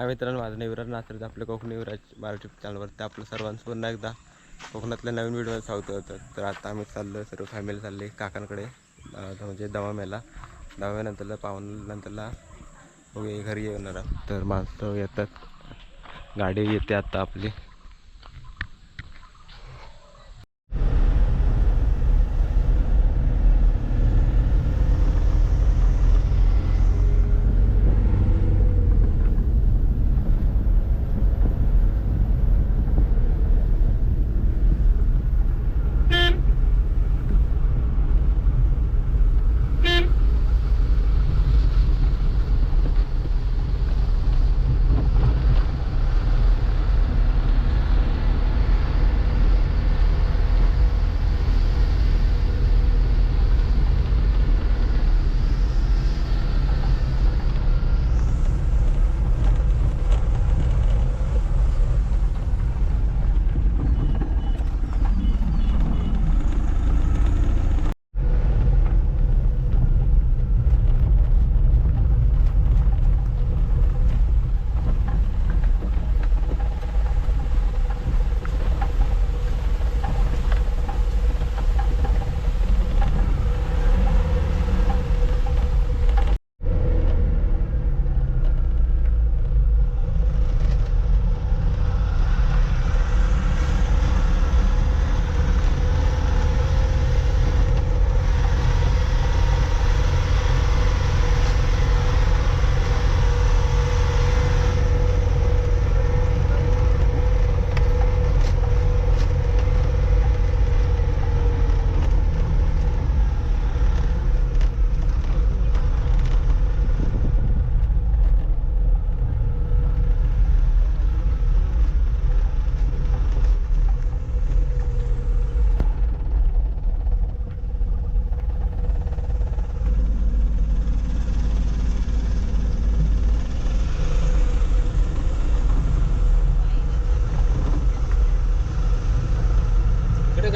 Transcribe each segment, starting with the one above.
हा मित्रांनो माझं नेवराज नाचरीत आपलं कोकणी युवराज मराठी चॅनलवरती आपलं सर्वांचं पुन्हा एकदा कोकणातल्या नवीन व्हिडिओ स्वागत होतं तर आता आम्ही चाललो सर्व फॅमिली चालली काकांकडे म्हणजे दमाम्याला. दमाम्यानंतरला पाहुण्यानंतरला बघूया घरी येणार तर माणसं येतात. गाडी येते आता आपली.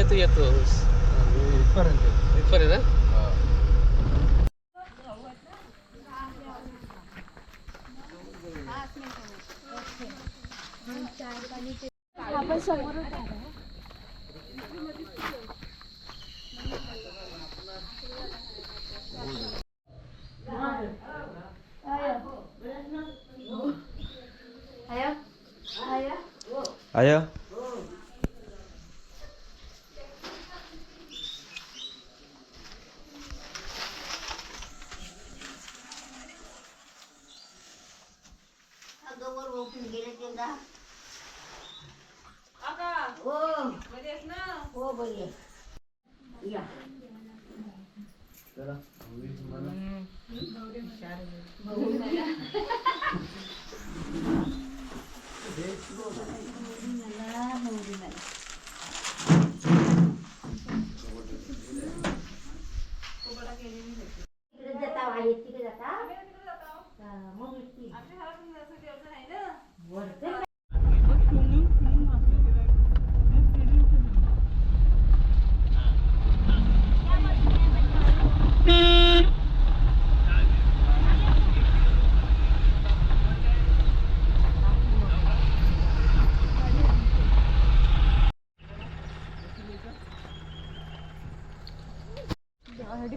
इकडे काय तू येतोस इथपर्यंत. ना आपण आय? kadar olsun gerekirdi. Aka. Oo. Melies na. Oo böyle. Ya. Böyle. Böyle. Böyle. Böyle. Böyle. Böyle. हा, मग दुसऱ्या वरती देवासाठी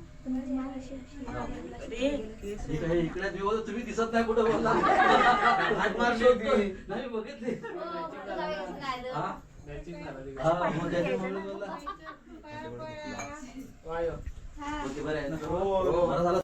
इकडे दिवस तुम्ही दिसत नाही कुठं बोलला हात मार शोधतोय. नाही बघितले हा? हा, मग त्याच्यामुळे बोलला. होते बरं आहे ना? हो, बरं झालं.